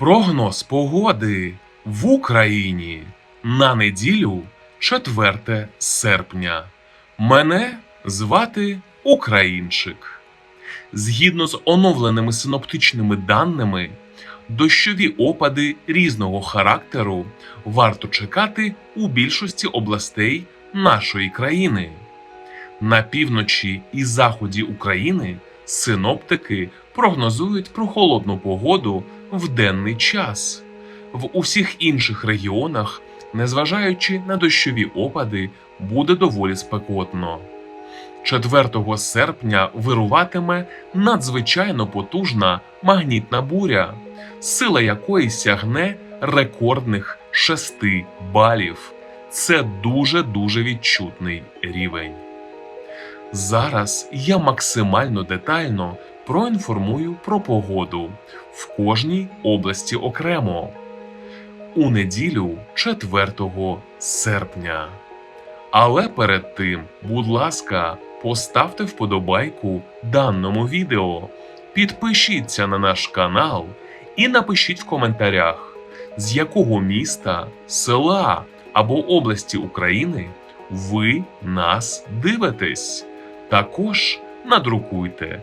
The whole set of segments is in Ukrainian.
Прогноз погоди в Україні на неділю 4 серпня. Мене звати Українчик. Згідно з оновленими синоптичними даними, дощові опади різного характеру варто чекати у більшості областей нашої країни. На півночі і заході України синоптики прогнозують прохолодну погоду в денний час. В усіх інших регіонах, незважаючи на дощові опади, буде доволі спекотно. 4 серпня вируватиме надзвичайно потужна магнітна буря, сила якої сягне рекордних 6 балів. Це дуже дуже відчутний рівень. Зараз я максимально детально проінформую про погоду в кожній області окремо. У неділю 4 серпня. Але перед тим, будь ласка, поставте вподобайку даному відео, підпишіться на наш канал і напишіть в коментарях, з якого міста, села або області України ви нас дивитесь. Також надрукуйте,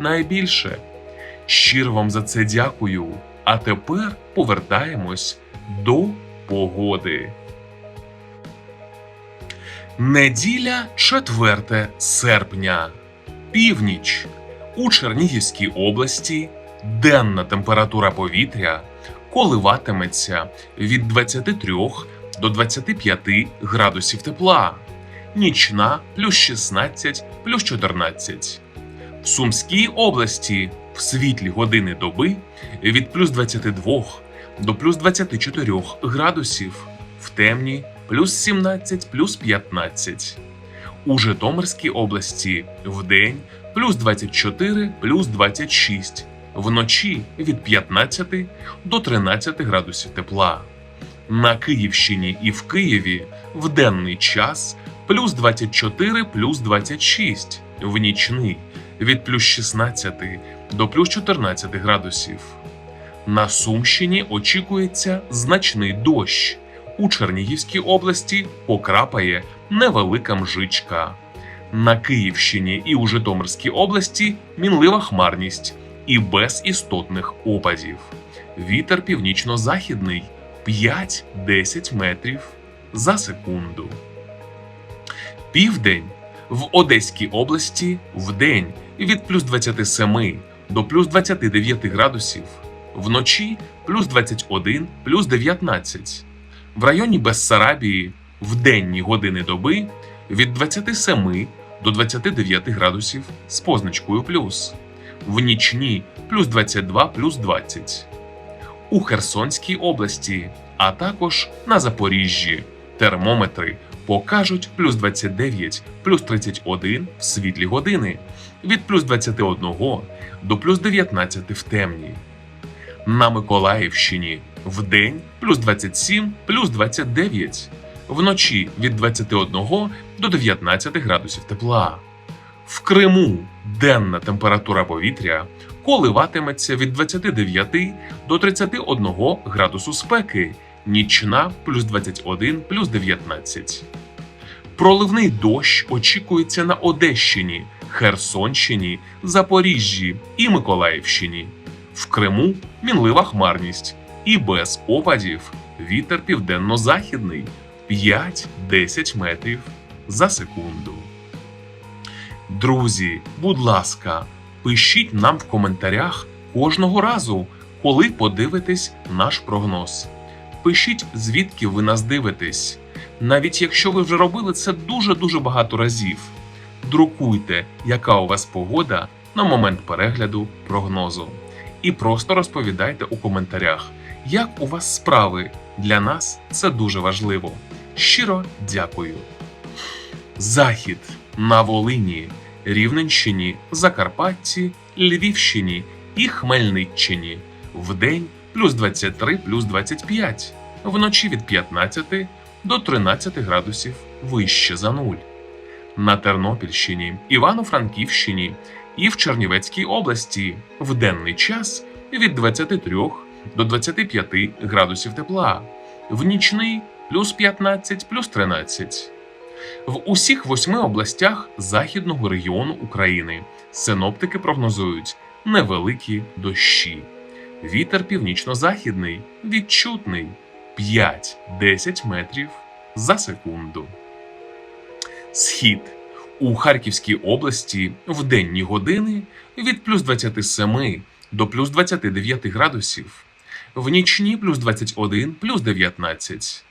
найбільше. Щиро вам за це дякую. А тепер повертаємось до погоди. Неділя 4 серпня. Північ. У Чернігівській області денна температура повітря коливатиметься від 23 до 25 градусів тепла, нічна плюс 16 плюс 14. Сумській області в світлі години доби від плюс 22 до плюс 24 градусів, в темні плюс 17 плюс 15. У Житомирській області в день плюс 24 плюс 26, вночі від 15 до 13 градусів тепла. На Київщині і в Києві в денний час плюс 24 плюс 26, в нічний від плюс 16 до плюс 14 градусів. На Сумщині очікується значний дощ. У Чернігівській області покрапає невелика мжичка. На Київщині і у Житомирській області мінлива хмарність і без істотних опадів. Вітер північно-західний 5-10 метрів за секунду. Південь в Одеській області в день від плюс 27 до плюс 29 градусів, вночі плюс 21 плюс 19. В районі Бессарабії в денні години доби від 27 до 29 градусів з позначкою плюс, в нічні плюс 22 плюс 20. У Херсонській області, а також на Запоріжжі термометри покажуть плюс 29, плюс 31 в світлі години, від плюс 21 до плюс 19 в темні. На Миколаївщині в день плюс 27, плюс 29, вночі від 21 до 19 градусів тепла. В Криму денна температура повітря коливатиметься від 29 до 31 градусу спеки, нічна плюс 21 плюс 19. Проливний дощ очікується на Одещині, Херсонщині, Запоріжжі і Миколаївщині. В Криму мінлива хмарність і без опадів вітер південно-західний 5-10 метрів за секунду. Друзі, будь ласка, пишіть нам в коментарях кожного разу, коли подивитесь наш прогноз. Пишіть, звідки ви нас дивитесь. Навіть якщо ви вже робили це дуже-дуже багато разів. Друкуйте, яка у вас погода на момент перегляду прогнозу. і просто розповідайте у коментарях, як у вас справи. Для нас це дуже важливо. Щиро дякую. Захід на Волині, Рівненщині, Закарпатті, Львівщині і Хмельниччині. Вдень плюс 23 плюс 25, вночі від 15 до 13 градусів вище за нуль. На Тернопільщині, Івано-Франківщині і в Чернівецькій області в денний час від 23 до 25 градусів тепла, в нічний плюс 15 плюс 13. В усіх восьми областях західного регіону України синоптики прогнозують невеликі дощі. Вітер північно-західний відчутний 5-10 метрів за секунду. Схід у Харківській області в денні години від плюс 27 до плюс 29 градусів, в нічні плюс 21 плюс 19.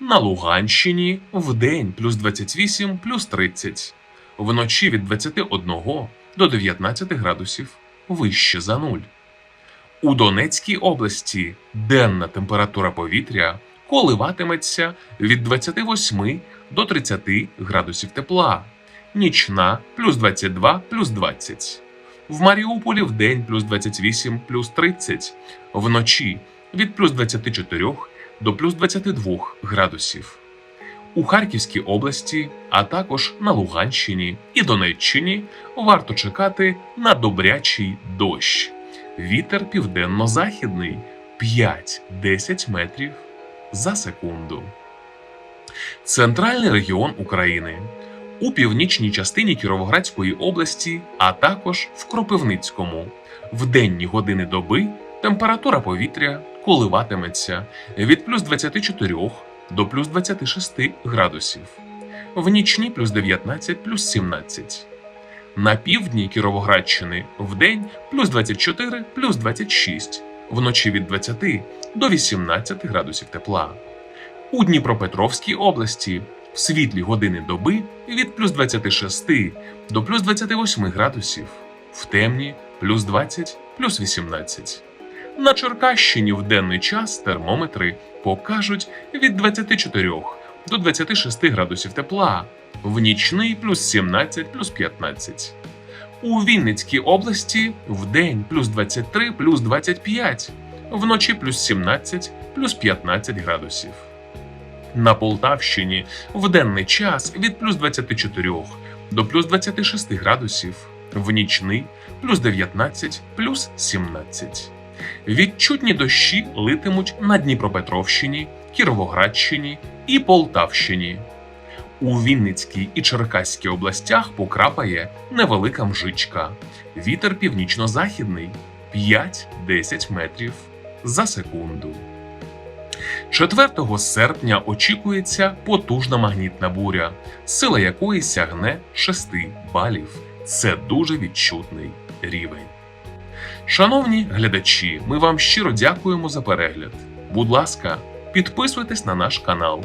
На Луганщині в день плюс 28 плюс 30, вночі від 21 до 19 градусів вище за нуль. У Донецькій області денна температура повітря коливатиметься від 28 до 30 градусів тепла, нічна плюс 22 плюс 20. В Маріуполі в день плюс 28 плюс 30, вночі від плюс 24 до плюс 22 градусів. У Харківській області, а також на Луганщині і Донеччині варто чекати на добрячий дощ. Вітер південно-західний 5-10 метрів за секунду. Центральний регіон України у північній частині Кіровоградської області, а також в Кропивницькому. В денні години доби температура повітря коливатиметься від плюс 24 до плюс 26 градусів, в нічні плюс 19 плюс 17. На півдні Кіровоградщини в день плюс 24 плюс 26, вночі від 20 до 18 градусів тепла. У Дніпропетровській області в світлі години доби від плюс 26 до плюс 28 градусів, в темні плюс 20 плюс 18. На Черкащині в денний час термометри покажуть від 24 до 26 градусів тепла, в нічний плюс 17 плюс 15. У Вінницькій області в день плюс 23 плюс 25, вночі плюс 17 плюс 15 градусів. На Полтавщині в денний час від плюс 24 до плюс 26 градусів, в нічний плюс 19 плюс 17. Відчутні дощі литимуть на Дніпропетровщині, Кіровоградщині і Полтавщині. У Вінницькій і Черкаській областях покрапає невелика мжичка. Вітер північно-західний 5-10 метрів за секунду. 4 серпня очікується потужна магнітна буря, сила якої сягне 6 балів. Це дуже відчутний рівень. Шановні глядачі, ми вам щиро дякуємо за перегляд. Будь ласка, підписуйтесь на наш канал,